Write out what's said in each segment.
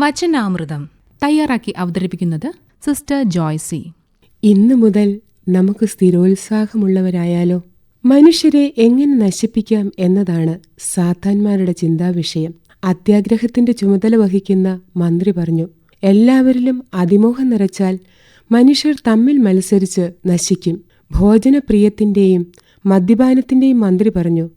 വചനാമൃതം തയ്യാറാക്കി അവതരിപ്പിക്കുന്നത് സിസ്റ്റർ ജോയ്സി. ഇന്നു മുതൽ നമുക്ക് സ്ഥിരോത്സാഹമുള്ളവരായാലോ? മനുഷ്യരെ എങ്ങനെ നശിപ്പിക്കാം എന്നതാണ് സാത്താന്മാരുടെ ചിന്താവിഷയം. അത്യാഗ്രഹത്തിന്റെ ചുമതല വഹിക്കുന്ന മന്ത്രി പറഞ്ഞു എല്ലാവരിലും അതിമോഹം നിറച്ചാൽ മനുഷ്യർ തമ്മിൽ മത്സരിച്ച് നശിക്കും. ഭോജനപ്രിയത്തിന്റെയും മദ്യപാനത്തിന്റെയും മന്ത്രി പറഞ്ഞു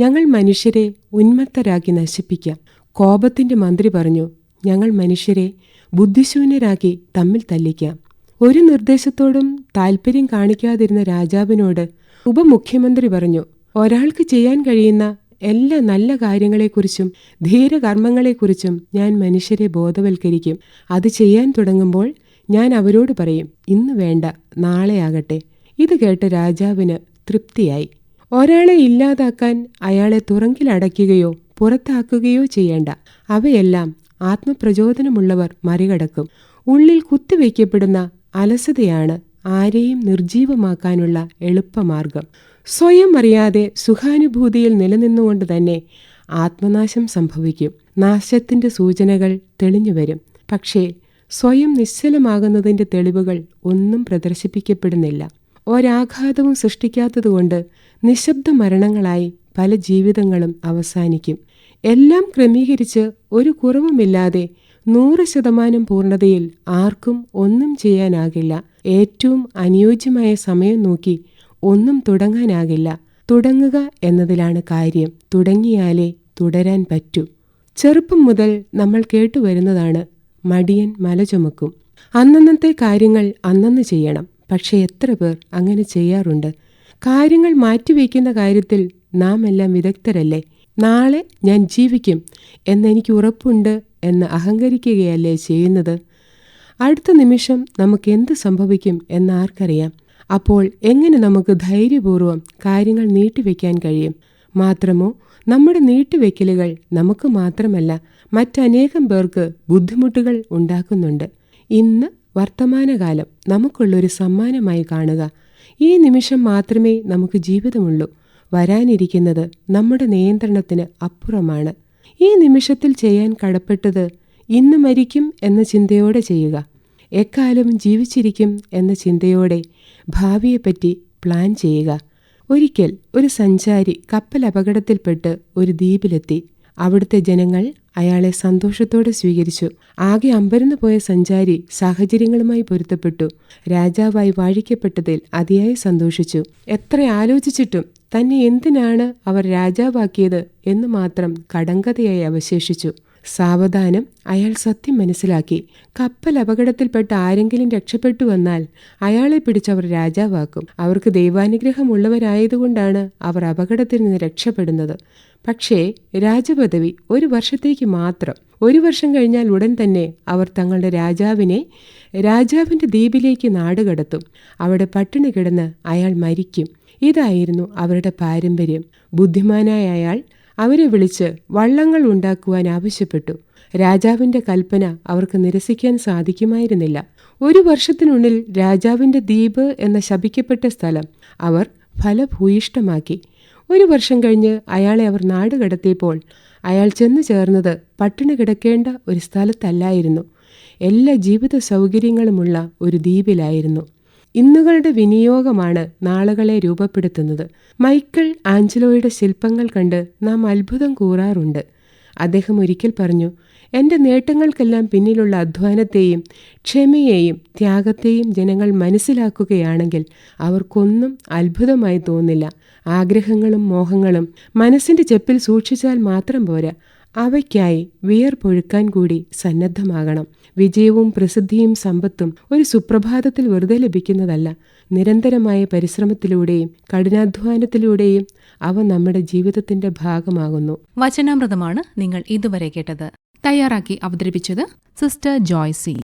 ഞങ്ങൾ മനുഷ്യരെ ഉന്മത്തരാക്കി നശിപ്പിക്കാം. കോപത്തിന്റെ മന്ത്രി പറഞ്ഞു ഞങ്ങൾ മനുഷ്യരെ ബുദ്ധിശൂന്യരാക്കി തമ്മിൽ തല്ലിക്കാം. ഒരു നിർദ്ദേശത്തോടും താൽപ്പര്യം കാണിക്കാതിരുന്ന രാജാവിനോട് ഉപമുഖ്യമന്ത്രി പറഞ്ഞു ഒരാൾക്ക് ചെയ്യാൻ കഴിയുന്ന എല്ലാ നല്ല കാര്യങ്ങളെക്കുറിച്ചും ധീരകർമ്മങ്ങളെക്കുറിച്ചും ഞാൻ മനുഷ്യരെ ബോധവൽക്കരിക്കും. അത് ചെയ്യാൻ തുടങ്ങുമ്പോൾ ഞാൻ അവരോട് പറയും ഇന്ന് വേണ്ട നാളെയാകട്ടെ ഇത് കേട്ട് രാജാവിന് തൃപ്തിയായി. ഒരാളെ ഇല്ലാതാക്കാൻ അയാളെ തുറങ്കിലടയ്ക്കുകയോ പുറത്താക്കുകയോ ചെയ്യേണ്ട. അവയെല്ലാം ആത്മപ്രചോദനമുള്ളവർ മറികടക്കും. ഉള്ളിൽ കുത്തിവയ്ക്കപ്പെടുന്ന അലസതയാണ് ആരെയും നിർജീവമാക്കാനുള്ള എളുപ്പമാർഗം. സ്വയം അറിയാതെ സുഖാനുഭൂതിയിൽ നിലനിന്നുകൊണ്ട് തന്നെ ആത്മനാശം സംഭവിക്കും. നാശത്തിന്റെ സൂചനകൾ തെളിഞ്ഞുവരും പക്ഷേ സ്വയം നിശ്ചലമാകുന്നതിന്റെ തെളിവുകൾ ഒന്നും പ്രദർശിപ്പിക്കപ്പെടുന്നില്ല. ഒരാഘാതവും സൃഷ്ടിക്കാത്തതുകൊണ്ട് നിശബ്ദ മരണങ്ങളായി പല ജീവിതങ്ങളും അവസാനിക്കും. എല്ലാം ക്രമീകരിച്ച് ഒരു കുറവുമില്ലാതെ നൂറ് ശതമാനം പൂർണതയിൽ ആർക്കും ഒന്നും ചെയ്യാനാകില്ല. ഏറ്റവും അനുയോജ്യമായ സമയം നോക്കി ഒന്നും തുടങ്ങാനാകില്ല. തുടങ്ങുക എന്നതിലാണ് കാര്യം. തുടങ്ങിയാലേ തുടരാൻ പറ്റൂ. ചെറുപ്പം മുതൽ നമ്മൾ കേട്ടുവരുന്നതാണ് മടിയൻ മല ചുമക്കും അന്നന്നത്തെ കാര്യങ്ങൾ അന്നന്ന് ചെയ്യണം. പക്ഷെ എത്ര പേർ അങ്ങനെ ചെയ്യാറുണ്ട്? കാര്യങ്ങൾ മാറ്റിവെക്കുന്ന കാര്യത്തിൽ നാം എല്ലാം വിദഗ്ധരല്ലേ? നാളെ ഞാൻ ജീവിക്കും എന്നെനിക്ക് ഉറപ്പുണ്ട് എന്ന് അഹങ്കരിക്കുകയല്ലേ ചെയ്യുന്നത്? അടുത്ത നിമിഷം നമുക്ക് എന്ത് സംഭവിക്കും എന്നാർക്കറിയാം അപ്പോൾ എങ്ങനെ നമുക്ക് ധൈര്യപൂർവം കാര്യങ്ങൾ നീട്ടിവെക്കാൻ കഴിയും? മാത്രമോ നമ്മുടെ നീട്ടിവെക്കലുകൾ നമുക്ക് മാത്രമല്ല മറ്റനേകം പേർക്ക് ബുദ്ധിമുട്ടുകൾ ഉണ്ടാക്കുന്നുണ്ട്. ഇന്ന് വർത്തമാനകാലം നമുക്കുള്ളൊരു സമ്മാനമായി കാണുക. ഈ നിമിഷം മാത്രമേ നമുക്ക് ജീവിതമുള്ളൂ. വരാനിരിക്കുന്നത് നമ്മുടെ നിയന്ത്രണത്തിന് അപ്പുറമാണ്. ഈ നിമിഷത്തിൽ ചെയ്യാൻ കടപ്പെട്ടത് ഇന്ന് മരിക്കും എന്ന ചിന്തയോടെ ചെയ്യുക. എക്കാലം ജീവിച്ചിരിക്കും എന്ന ചിന്തയോടെ ഭാവിയെപ്പറ്റി പ്ലാൻ ചെയ്യുക. ഒരിക്കൽ ഒരു സഞ്ചാരി കപ്പൽ അപകടത്തിൽപ്പെട്ട് ഒരു ദ്വീപിലെത്തി. അവിടുത്തെ ജനങ്ങൾ അയാളെ സന്തോഷത്തോടെ സ്വീകരിച്ചു. ആകെ അമ്പരന്നു പോയ സഞ്ചാരി സാഹചര്യങ്ങളുമായി പൊരുത്തപ്പെട്ടു. രാജാവായി വാഴിക്കപ്പെട്ടതിൽ അതിയായി സന്തോഷിച്ചു. എത്ര ആലോചിച്ചിട്ടും തന്നെ എന്തിനാണ് അവർ രാജാവാക്കിയത് എന്ന് മാത്രം കടങ്കഥയായി അവശേഷിച്ചു. സാവധാനം അയാൾ സത്യം മനസ്സിലാക്കി. കപ്പൽ അപകടത്തിൽപ്പെട്ട ആരെങ്കിലും രക്ഷപ്പെട്ടു വന്നാൽ അയാളെ പിടിച്ചവർ രാജാവാക്കും. അവർക്ക് ദൈവാനുഗ്രഹമുള്ളവരായതുകൊണ്ടാണ് അവർ അപകടത്തിൽ നിന്ന് രക്ഷപ്പെടുന്നത്. പക്ഷേ രാജപദവി ഒരു വർഷത്തേക്ക് മാത്രം. ഒരു വർഷം കഴിഞ്ഞാൽ ഉടൻ തന്നെ അവർ തങ്ങളുടെ രാജാവിനെ രാജാവിന്റെ ദ്വീപിലേക്ക് നാടുകടത്തും അവിടെ പട്ടിണി കിടന്ന് അയാൾ മരിക്കും. ഇതായിരുന്നു അവരുടെ പാരമ്പര്യം. ബുദ്ധിമാനായ അയാൾ അവരെ വിളിച്ച് വള്ളങ്ങൾ ഉണ്ടാക്കുവാൻ ആവശ്യപ്പെട്ടു. രാജാവിന്റെ കൽപ്പന അവർക്ക് നിരസിക്കാൻ സാധിക്കുമായിരുന്നില്ല. ഒരു വർഷത്തിനുള്ളിൽ രാജാവിന്റെ ദ്വീപ് എന്ന ശപിക്കപ്പെട്ട സ്ഥലം അവർ ഫലഭൂയിഷ്ടമാക്കി ഒരു വർഷം കഴിഞ്ഞ് അയാളെ അവർ നാട് കടത്തിയപ്പോൾ അയാൾ ചെന്നു ചേർന്നത് പട്ടിണി കിടക്കേണ്ട ഒരു സ്ഥലത്തല്ലായിരുന്നു. എല്ലാ ജീവിത സൗകര്യങ്ങളുമുള്ള ഒരു ദ്വീപിലായിരുന്നു. ഇന്നുകളുടെ വിനിയോഗമാണ് നാളുകളെ രൂപപ്പെടുത്തുന്നത്. മൈക്കിൾ ആഞ്ചലോയുടെ ശില്പങ്ങൾ കണ്ട് നാം അത്ഭുതം കൂറാറുണ്ട്. അദ്ദേഹം ഒരിക്കൽ പറഞ്ഞു എന്റെ നേട്ടങ്ങൾക്കെല്ലാം പിന്നിലുള്ള അധ്വാനത്തെയും ക്ഷമയെയും ത്യാഗത്തെയും ജനങ്ങൾ മനസ്സിലാക്കുകയാണെങ്കിൽ അവർക്കൊന്നും അത്ഭുതമായി തോന്നില്ല. ആഗ്രഹങ്ങളും മോഹങ്ങളും മനസ്സിന്റെ ചെപ്പിൽ സൂക്ഷിച്ചാൽ മാത്രം പോരാ. അവയ്ക്കായി വിയർപ്പൊഴുക്കാൻ കൂടി സന്നദ്ധമാകണം. വിജയവും പ്രസിദ്ധിയും സമ്പത്തും ഒരു സുപ്രഭാതത്തിൽ വെറുതെ ലഭിക്കുന്നതല്ല. നിരന്തരമായ പരിശ്രമത്തിലൂടെയും കഠിനാധ്വാനത്തിലൂടെയും അവ നമ്മുടെ ജീവിതത്തിന്റെ ഭാഗമാകുന്നു. വചനാമൃതമാണ് നിങ്ങൾ ഇതുവരെ കേട്ടത്. തയ്യാറാക്കി അവതരിപ്പിച്ചത് സിസ്റ്റർ ജോയ്സി.